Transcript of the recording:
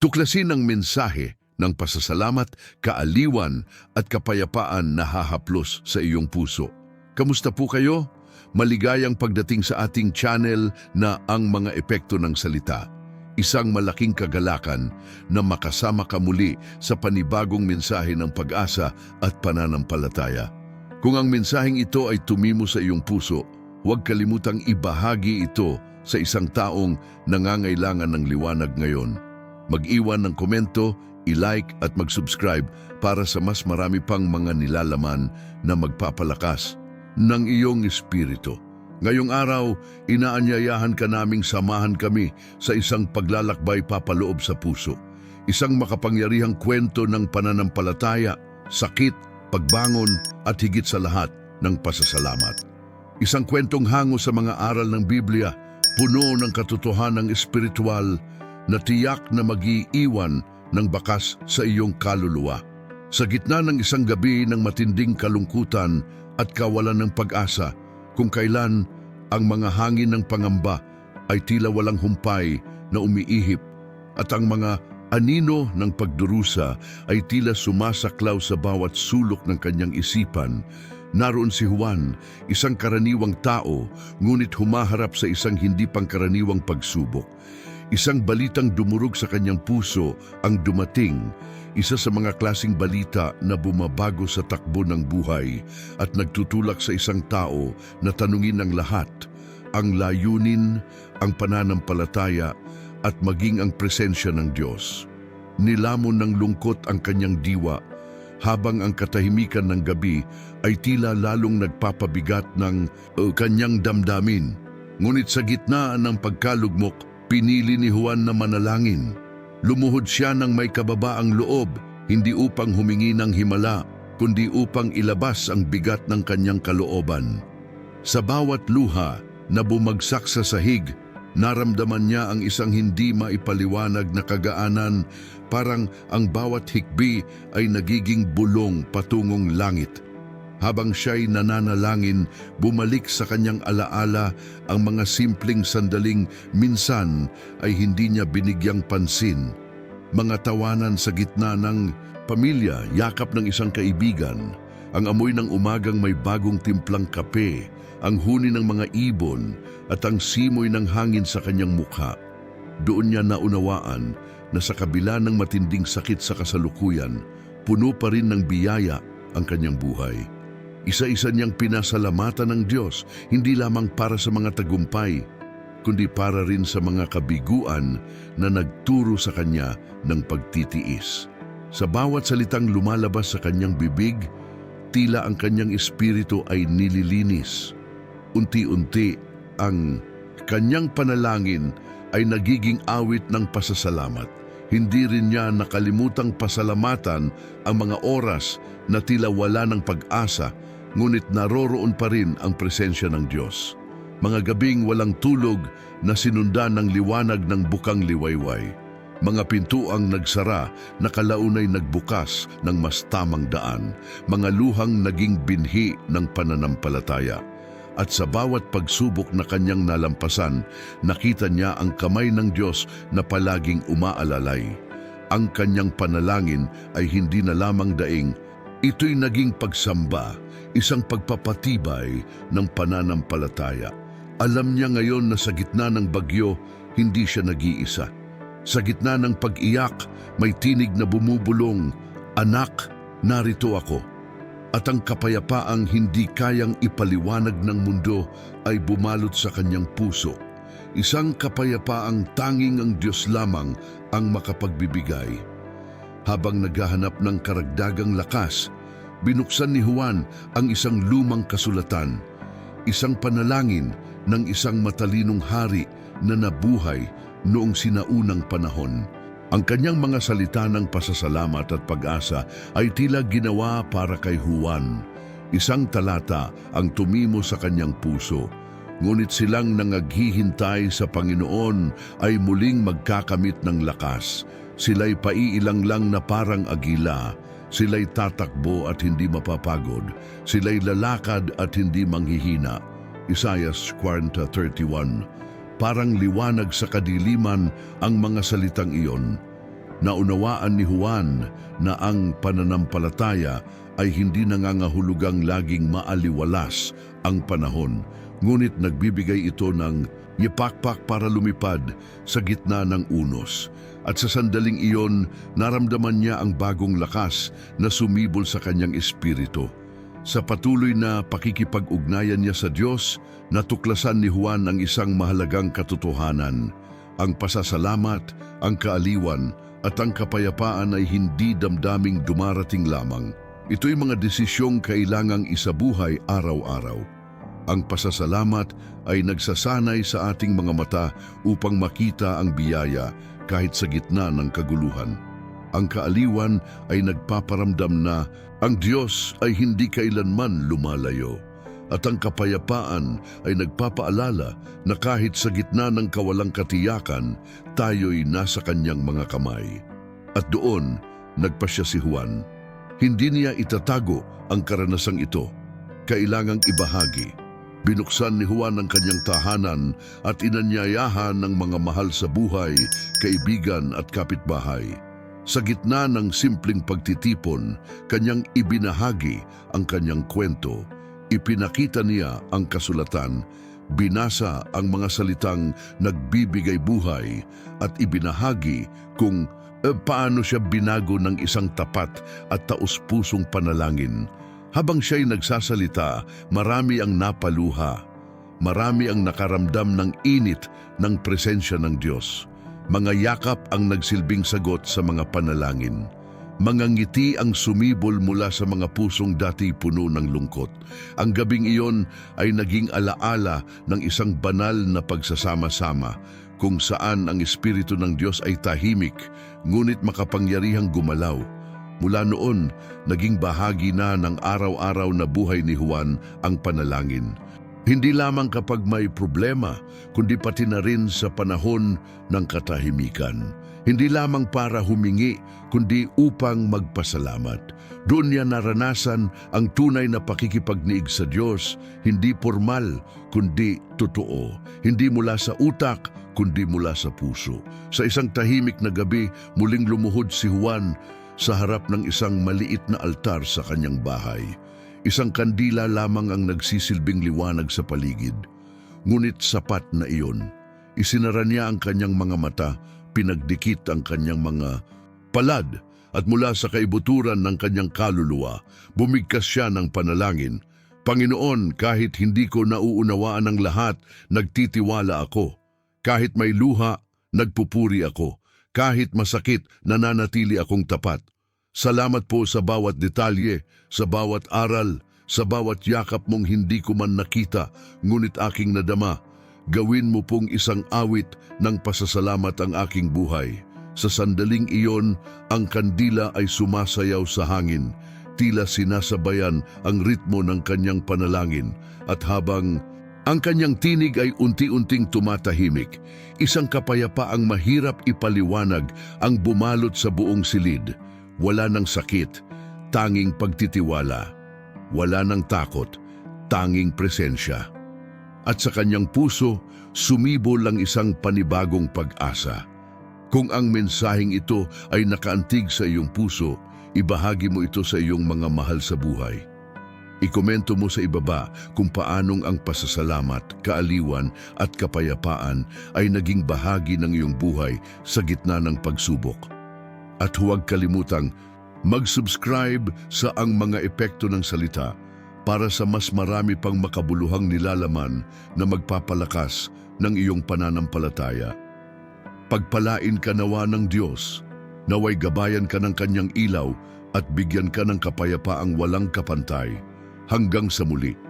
Tuklasin ang mensahe ng pasasalamat, kaaliwan at kapayapaan na hahaplos sa iyong puso. Kamusta po kayo? Maligayang pagdating sa ating channel na ang mga epekto ng salita. Isang malaking kagalakan na makasama ka muli sa panibagong mensahe ng pag-asa at pananampalataya. Kung ang mensaheng ito ay tumimo sa iyong puso, huwag kalimutang ibahagi ito sa isang taong nangangailangan ng liwanag ngayon. Mag-iwan ng komento, i-like at mag-subscribe para sa mas marami pang mga nilalaman na magpapalakas ng iyong espiritu. Ngayong araw, inaanyayahan ka naming samahan kami sa isang paglalakbay papaloob sa puso. Isang makapangyarihang kwento ng pananampalataya, sakit, pagbangon at higit sa lahat ng pasasalamat. Isang kwentong hango sa mga aral ng Biblia, puno ng katotohanang espiritual na tiyak na mag-iiwan ng bakas sa iyong kaluluwa. Sa gitna ng isang gabi ng matinding kalungkutan at kawalan ng pag-asa, kung kailan ang mga hangin ng pangamba ay tila walang humpay na umiihip at ang mga anino ng pagdurusa ay tila sumasaklaw sa bawat sulok ng kanyang isipan, naroon si Juan, isang karaniwang tao, ngunit humaharap sa isang hindi pangkaraniwang pagsubok. Isang balitang dumurog sa kanyang puso ang dumating, isa sa mga klasing balita na bumabago sa takbo ng buhay at nagtutulak sa isang tao na tanungin ng lahat, ang layunin, ang pananampalataya at maging ang presensya ng Diyos. Nilamon ng lungkot ang kanyang diwa habang ang katahimikan ng gabi ay tila lalong nagpapabigat ng uh, kanyang damdamin. Ngunit sa gitna ng pagkalugmok, pinili ni Juan na manalangin. Lumuhod siya ng may kababaang loob, hindi upang humingi ng himala, kundi upang ilabas ang bigat ng kanyang kalooban. Sa bawat luha na bumagsak sa sahig, naramdaman niya ang isang hindi maipaliwanag na kagaanan, parang ang bawat hikbi ay nagiging bulong patungong langit. Habang siya'y nananalangin, bumalik sa kanyang alaala ang mga simpleng sandaling minsan ay hindi niya binigyang pansin. Mga tawanan sa gitna ng pamilya, yakap ng isang kaibigan, ang amoy ng umagang may bagong timplang kape, ang huni ng mga ibon at ang simoy ng hangin sa kanyang mukha. Doon niya naunawaan na sa kabila ng matinding sakit sa kasalukuyan, puno pa rin ng biyaya ang kanyang buhay. Isa-isa niyang pinasalamatan ng Diyos, hindi lamang para sa mga tagumpay, kundi para rin sa mga kabiguan na nagturo sa kanya ng pagtitiis. Sa bawat salitang lumalabas sa kanyang bibig, tila ang kanyang espiritu ay nililinis. Unti-unti, ang kanyang panalangin ay nagiging awit ng pasasalamat. Hindi rin niya nakalimutang pasalamatan ang mga oras na tila wala ng pag-asa ngunit naroroon pa rin ang presensya ng Diyos. Mga gabing walang tulog na sinundan ng liwanag ng bukang liwayway. Mga pintuang nagsara na kalaunay nagbukas ng mas tamang daan. Mga luhang naging binhi ng pananampalataya. At sa bawat pagsubok na kanyang nalampasan, nakita niya ang kamay ng Diyos na palaging umaalalay. Ang kanyang panalangin ay hindi na lamang daing, ito'y naging pagsamba, isang pagpapatibay ng pananampalataya. Alam niya ngayon na sa gitna ng bagyo, hindi siya nag-iisa. Sa gitna ng pag-iyak, may tinig na bumubulong, Anak, narito ako. At ang kapayapaang hindi kayang ipaliwanag ng mundo ay bumalot sa kanyang puso. Isang kapayapaang tanging ang Diyos lamang ang makapagbibigay. Habang naghahanap ng karagdagang lakas, binuksan ni Juan ang isang lumang kasulatan, isang panalangin ng isang matalinong hari na nabuhay noong sinaunang panahon. Ang kanyang mga salita ng pasasalamat at pag-asa ay tila ginawa para kay Juan. Isang talata ang tumimo sa kanyang puso. Ngunit silang nangaghihintay sa Panginoon ay muling magkakamit ng lakas. Sila'y paiilang lang na parang agila. Sila'y tatakbo at hindi mapapagod. Sila'y lalakad at hindi manghihina. Isaiah 40.31 Parang liwanag sa kadiliman ang mga salitang iyon. Naunawaan ni Juan na ang pananampalataya ay hindi nangangahulugang laging maaliwalas ang panahon, ngunit nagbibigay ito ng yipakpak para lumipad sa gitna ng unos. At sa sandaling iyon, naramdaman niya ang bagong lakas na sumibol sa kanyang espiritu. Sa patuloy na pakikipag-ugnayan niya sa Diyos, natuklasan ni Juan ang isang mahalagang katotohanan. Ang pasasalamat, ang kaaliwan, at ang kapayapaan ay hindi damdaming dumarating lamang. Ito'y mga desisyong kailangang isabuhay araw-araw. Ang pasasalamat ay nagsasanay sa ating mga mata upang makita ang biyaya kahit sa gitna ng kaguluhan. Ang kaaliwan ay nagpaparamdam na ang Diyos ay hindi kailanman lumalayo. At ang kapayapaan ay nagpapaalala na kahit sa gitna ng kawalang katiyakan, tayo'y nasa kanyang mga kamay. At doon, nagpasya si Juan. Hindi niya itatago ang karanasang ito. Kailangang ibahagi. Binuksan ni Juan ang kanyang tahanan at inanyayahan ng mga mahal sa buhay, kaibigan at kapitbahay. Sa gitna ng simpleng pagtitipon, kanyang ibinahagi ang kanyang kwento. Ipinakita niya ang kasulatan, binasa ang mga salitang nagbibigay buhay at ibinahagi kung eh, paano siya binago ng isang tapat at taus-pusong panalangin. Habang siya'y nagsasalita, marami ang napaluha. Marami ang nakaramdam ng init ng presensya ng Diyos. Mga yakap ang nagsilbing sagot sa mga panalangin. Mga ngiti ang sumibol mula sa mga pusong dati puno ng lungkot. Ang gabing iyon ay naging alaala ng isang banal na pagsasama-sama kung saan ang Espiritu ng Diyos ay tahimik ngunit makapangyarihang gumalaw. Mula noon, naging bahagi na ng araw-araw na buhay ni Juan ang panalangin. Hindi lamang kapag may problema, kundi pati na rin sa panahon ng katahimikan. Hindi lamang para humingi, kundi upang magpasalamat. Doon niya naranasan ang tunay na pakikipagniig sa Diyos, hindi formal, kundi totoo. Hindi mula sa utak, kundi mula sa puso. Sa isang tahimik na gabi, muling lumuhod si Juan sa harap ng isang maliit na altar sa kanyang bahay. Isang kandila lamang ang nagsisilbing liwanag sa paligid. Ngunit sapat na iyon. Isinara niya ang kanyang mga mata, pinagdikit ang kanyang mga palad, at mula sa kaibuturan ng kanyang kaluluwa, bumigkas siya ng panalangin. Panginoon, kahit hindi ko nauunawaan ang lahat, nagtitiwala ako. Kahit may luha, nagpupuri ako. Kahit masakit, nananatili akong tapat. Salamat po sa bawat detalye, sa bawat aral, sa bawat yakap mong hindi ko man nakita, ngunit aking nadama. Gawin mo pong isang awit ng pasasalamat ang aking buhay. Sa sandaling iyon, ang kandila ay sumasayaw sa hangin. Tila sinasabayan ang ritmo ng kanyang panalangin at habang ang kanyang tinig ay unti-unting tumatahimik, isang kapayapaang mahirap ipaliwanag ang bumalot sa buong silid. Wala ng sakit, tanging pagtitiwala. Wala ng takot, tanging presensya. At sa kanyang puso, sumibol ang isang panibagong pag-asa. Kung ang mensaheng ito ay nakaantig sa iyong puso, ibahagi mo ito sa iyong mga mahal sa buhay. Ikomento mo sa ibaba kung paanong ang pasasalamat, kaaliwan at kapayapaan ay naging bahagi ng iyong buhay sa gitna ng pagsubok. At huwag kalimutang mag-subscribe sa ang mga epekto ng salita para sa mas marami pang makabuluhang nilalaman na magpapalakas ng iyong pananampalataya. Pagpalain ka nawa ng Diyos, naway gabayan ka ng kanyang ilaw at bigyan ka ng kapayapaang walang kapantay. Hanggang sa muli.